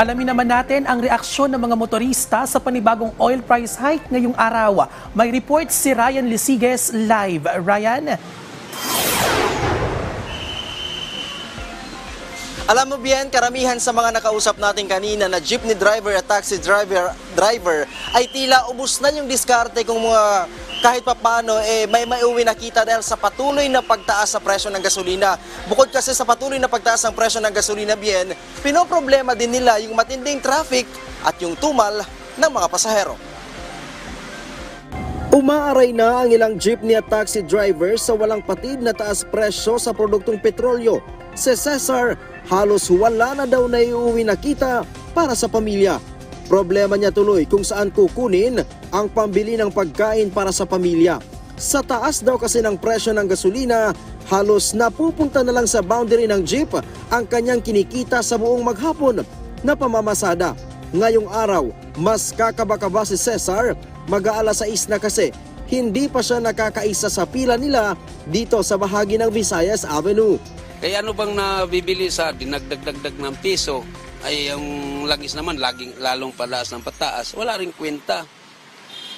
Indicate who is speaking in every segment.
Speaker 1: Alamin naman natin ang reaksyon ng mga motorista sa panibagong oil price hike ngayong araw. May report si Ryan Lisiges live. Ryan?
Speaker 2: Alam mo bien, karamihan sa mga nakausap natin kanina na jeepney driver at taxi driver driver ay tila ubus na yung diskarte kung mga kahit papano eh may maiuwi na kita dahil sa patuloy na pagtaas sa presyo ng gasolina. Bukod kasi sa patuloy na pagtaas ng presyo ng gasolina bien, pinoproblema din nila yung matinding traffic at yung tumal ng mga pasahero. Umaaray na ang ilang jeepney at taxi drivers sa walang patid na taas presyo sa produktong petrolyo. Si Cesar, halos wala na daw na iuwi na kita para sa pamilya. Problema niya tuloy kung saan kukunin ang pambili ng pagkain para sa pamilya. Sa taas daw kasi ng presyo ng gasolina, halos napupunta na lang sa boundary ng jeep ang kanyang kinikita sa buong maghapon na pamamasada. Ngayong araw, mas kakaba-kaba si Cesar, mag-aala sa na kasi hindi pa siya nakakaisa sa pila nila dito sa bahagi ng Visayas Avenue.
Speaker 3: Kaya ano bang nabibili sa dinagdagdagdag ng piso ay yung langis naman laging lalong palaas ng pataas. Wala ring kwenta.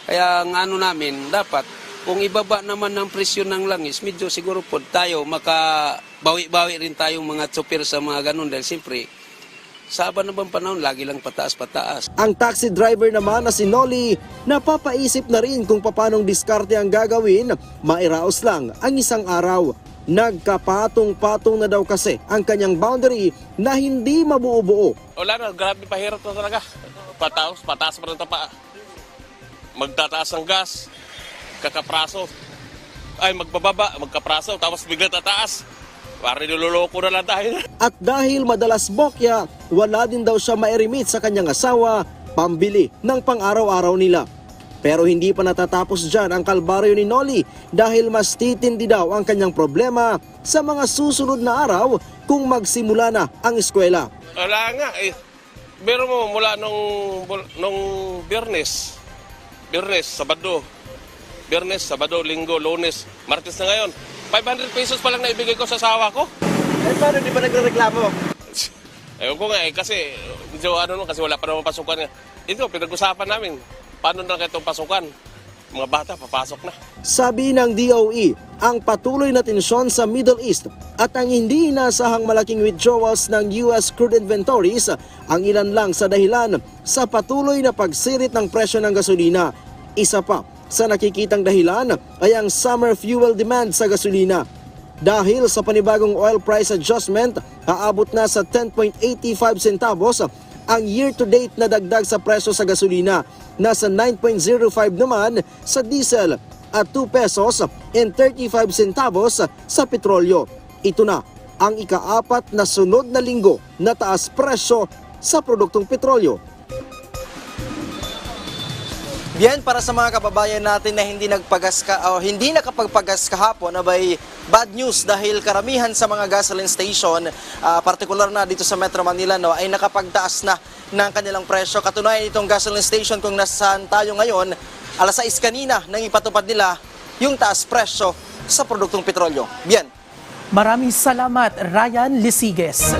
Speaker 3: Kaya ang ano namin, dapat kung ibaba naman ng presyo ng langis, medyo siguro po tayo makabawi-bawi rin tayong mga tsuper sa mga ganun dahil siyempre sa haba na bang panahon, lagi lang pataas-pataas.
Speaker 2: Ang taxi driver naman na si Nolly, napapaisip na rin kung paanong diskarte ang gagawin, mairaos lang ang isang araw. Nagkapatong-patong na daw kasi ang kanyang boundary na hindi mabuo-buo.
Speaker 4: Wala na, grabe pahirap na talaga. Pataas, pataas pa rin tapa. Magtataas ang gas, kakapraso. Ay, magbababa, magkapraso, tapos bigla tataas. Parang niloloko na lang tayo.
Speaker 2: At dahil madalas bokya, wala din daw siya mairimit sa kanyang asawa, pambili ng pang-araw-araw nila. Pero hindi pa natatapos dyan ang kalbaryo ni Nolly dahil mas titindi daw ang kanyang problema sa mga susunod na araw kung magsimula na ang eskwela.
Speaker 4: Wala nga eh. Pero mo mula nung, nung Biyernes, Biyernes, Sabado, Biyernes, Sabado, Linggo, Lunes, Martes na ngayon. 500 pesos pa lang naibigay ko sa asawa ko.
Speaker 2: Eh paano di ba nagre-reklamo?
Speaker 4: Ewan ko nga eh, kasi, medyo ano no, kasi wala pa naman pasukan nga. Ito, pinag-usapan namin. Paano na itong pasukan? Mga bata, papasok na.
Speaker 2: Sabi ng DOE, ang patuloy na tensyon sa Middle East at ang hindi inasahang malaking withdrawals ng US crude inventories ang ilan lang sa dahilan sa patuloy na pagsirit ng presyo ng gasolina. Isa pa sa nakikitang dahilan ay ang summer fuel demand sa gasolina. Dahil sa panibagong oil price adjustment, aabot na sa 10.85 centavos ang year-to-date na dagdag sa presyo sa gasolina. Nasa 9.05 naman sa diesel at 2 pesos and 35 centavos sa petrolyo. Ito na ang ikaapat na sunod na linggo na taas presyo sa produktong petrolyo. Bien, para sa mga kababayan natin na hindi nagpagas ka o hindi nakapagpagas kahapon, abay bad news dahil karamihan sa mga gasoline station, ah, partikular na dito sa Metro Manila, no, ay nakapagtaas na ng kanilang presyo. Katunayan itong gasoline station kung nasaan tayo ngayon, alas 6 kanina nang ipatupad nila yung taas presyo sa produktong petrolyo. Bien,
Speaker 1: Maraming salamat, Ryan Lisiges.